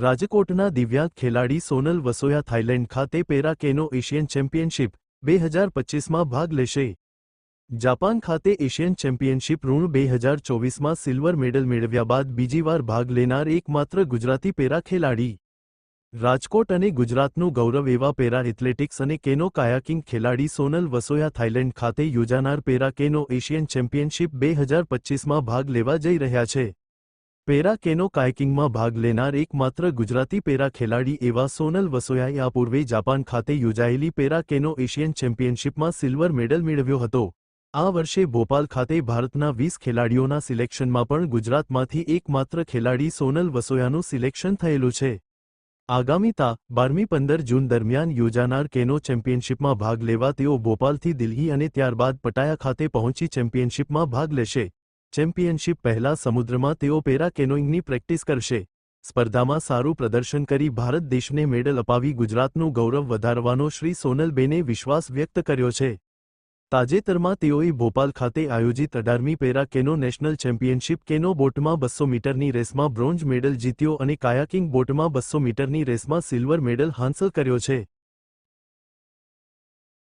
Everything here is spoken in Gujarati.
રાજકોટના દિવ્યાંગ ખેલાડી સોનલ વસોયા થાઇલેન્ડ ખાતે પેરા કેનો એશિયન ચેમ્પિયનશિપ બે હજાર પચીસમાં ભાગ લેશે. જાપાન ખાતે એશિયન ચેમ્પિયનશિપ ઋણ બે હજાર ચોવીસમાં સિલ્વર મેડલ મેળવ્યા બાદ બીજીવાર ભાગ લેનાર એકમાત્ર ગુજરાતી પેરા ખેલાડી. રાજકોટ અને ગુજરાતનું ગૌરવ એવા પેરા એથ્લેટિક્સ અને કેનો કાયાકિંગ ખેલાડી સોનલ વસોયા થાઇલેન્ડ ખાતે યોજાનાર પેરા કેનો એશિયન ચેમ્પિયનશિપ બે હજાર પચીસમાં ભાગ લેવા જઈ રહ્યા છે. પેરા કેનો કાયકિંગમાં ભાગ લેનાર એકમાત્ર ગુજરાતી પેરા ખેલાડી એવા સોનલ વસોયાએ આ પૂર્વે જાપાન ખાતે યોજાયેલી પેરા કેનો એશિયન ચેમ્પિયનશિપમાં સિલ્વર મેડલ મેળવ્યો હતો. આ વર્ષે ભોપાલ ખાતે ભારતના વીસ ખેલાડીઓના સિલેક્શનમાં પણ ગુજરાતમાંથી એકમાત્ર ખેલાડી સોનલ વસોયાનું સિલેક્શન થયેલું છે. આગામી તા બારમી પંદર જૂન દરમિયાન યોજાનાર કેનો ચેમ્પિયનશિપમાં ભાગ લેવા તેઓ ભોપાલથી દિલ્હી અને ત્યારબાદ પટાયા ખાતે પહોંચી ચેમ્પિયનશિપમાં ભાગ લેશે. ચેમ્પિયનશિપ પહેલા સમુદ્રમાં તેઓ પેરા કેનોઇંગની પ્રેક્ટિસ કરશે. સ્પર્ધામાં સારું પ્રદર્શન કરી ભારત દેશને મેડલ અપાવી ગુજરાતનું ગૌરવ વધારવાનો શ્રી સોનલબેને વિશ્વાસ વ્યક્ત કર્યો છે. તાજેતરમાં તેઓએ ભોપાલ ખાતે આયોજિત અઢારમી para canoe national championship canoe બોટમાં બસો મીટરની રેસમાં બ્રોન્ઝ મેડલ જીત્યો અને કાયાકિંગ બોટમાં બસો મીટરની રેસમાં સિલ્વર મેડલ હાંસલ કર્યો છે.